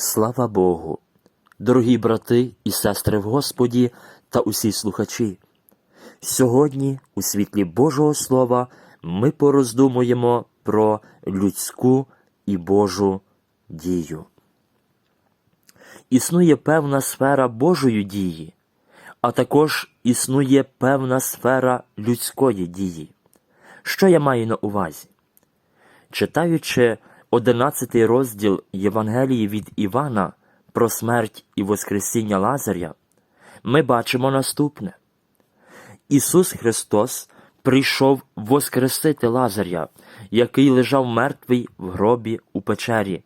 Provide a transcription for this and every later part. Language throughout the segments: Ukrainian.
Слава Богу, дорогі брати і сестри в Господі та усі слухачі. Сьогодні, у світлі Божого Слова, ми пороздумуємо про людську і Божу дію. Існує певна сфера Божої дії, а також існує певна сфера людської дії. Що я маю на увазі? Читаючи 11 розділ Євангелії від Івана про смерть і Воскресіння Лазаря, ми бачимо наступне. Ісус Христос прийшов воскресити Лазаря, який лежав мертвий в гробі у печері,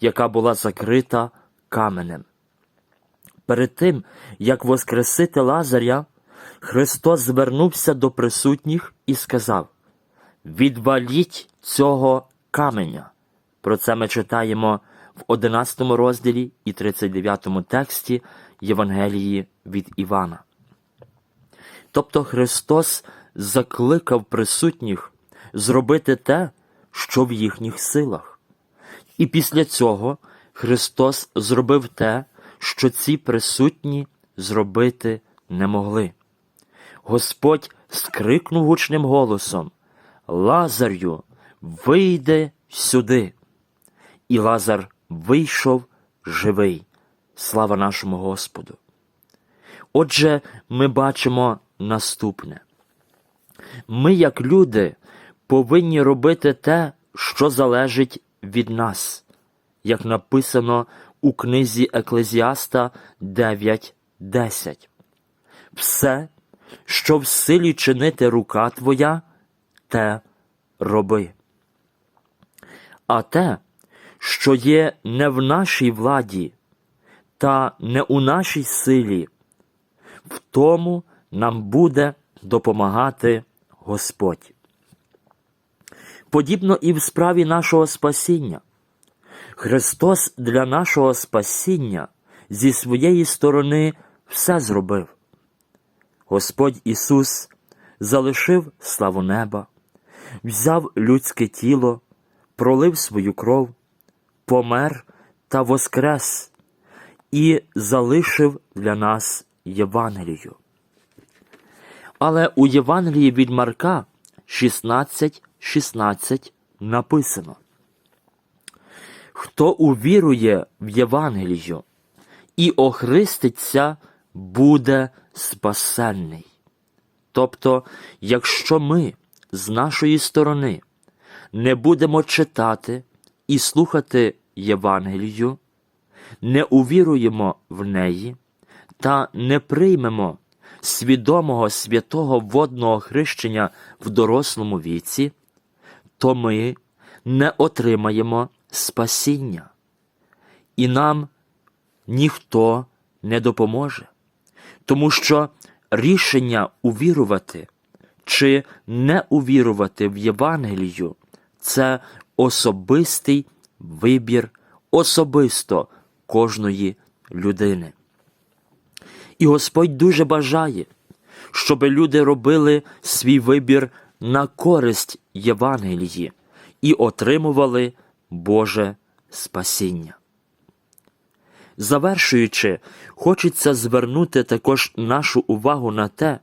яка була закрита каменем. Перед тим, як воскресити Лазаря, Христос звернувся до присутніх і сказав: Відваліть цього каменя. Про це ми читаємо в 11 розділі і 39 тексті Євангелії від Івана. Тобто Христос закликав присутніх зробити те, що в їхніх силах. І після цього Христос зробив те, що ці присутні зробити не могли. Господь скрикнув гучним голосом Лазарю, вийди сюди. І Лазар вийшов живий. Слава нашому Господу. Отже, ми бачимо наступне. Ми, як люди, повинні робити те, що залежить від нас, як написано у книзі Еклезіаста 9.10. Все, що в силі чинити рука твоя, те роби. А те, що є не в нашій владі та не у нашій силі, в тому нам буде допомагати Господь. Подібно і в справі нашого спасіння. Христос для нашого спасіння зі своєї сторони все зробив. Господь Ісус залишив славу неба, взяв людське тіло, пролив свою кров, помер та воскрес і залишив для нас Євангелію. Але у Євангелії від Марка 16.16 16 написано Хто увірує в Євангелію і охриститься, буде спасенний. Тобто, якщо ми з нашої сторони не будемо читати і слухати Євангелію, не увіруємо в неї та не приймемо свідомого святого водного хрещення в дорослому віці, то ми не отримаємо спасіння, і нам ніхто не допоможе, тому що рішення увірувати чи не увірувати в Євангелію це особистий вибір особисто кожної людини. І Господь дуже бажає, щоб люди робили свій вибір на користь Євангелії і отримували Боже спасіння. Завершуючи, хочеться звернути також нашу увагу на те,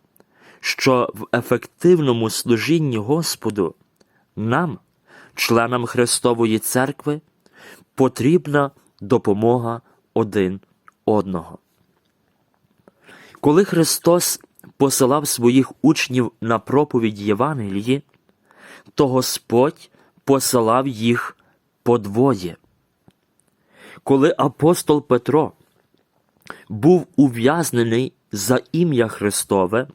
що в ефективному служінні Господу нам, членам Христової Церкви, потрібна допомога один одного. Коли Христос посилав своїх учнів на проповідь Євангелії, то Господь посилав їх подвоє. Коли апостол Петро був ув'язнений за ім'я Христове,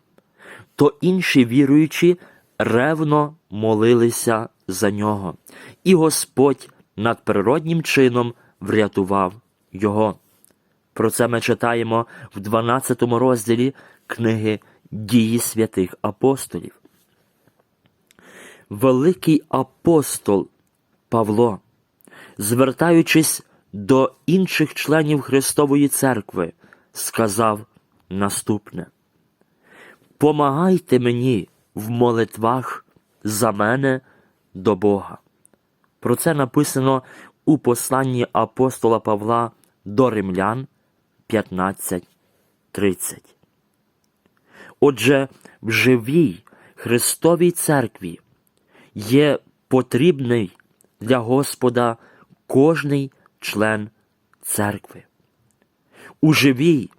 то інші віруючі ревно молилися за нього, і Господь надприроднім чином врятував його. Про це ми читаємо в 12 розділі книги Дії святих апостолів. Великий апостол Павло, звертаючись до інших членів Христової церкви, сказав наступне: Помагайте мені в молитвах за мене до Бога. Про це написано у посланні апостола Павла до римлян 15.30. Отже, в живій Христовій церкві є потрібний для Господа кожний член церкви. У живій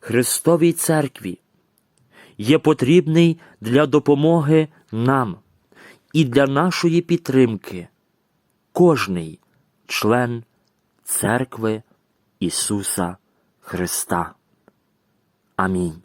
Христовій церкві є потрібний для допомоги нам і для нашої підтримки кожний член церкви Ісуса Христа. Амінь.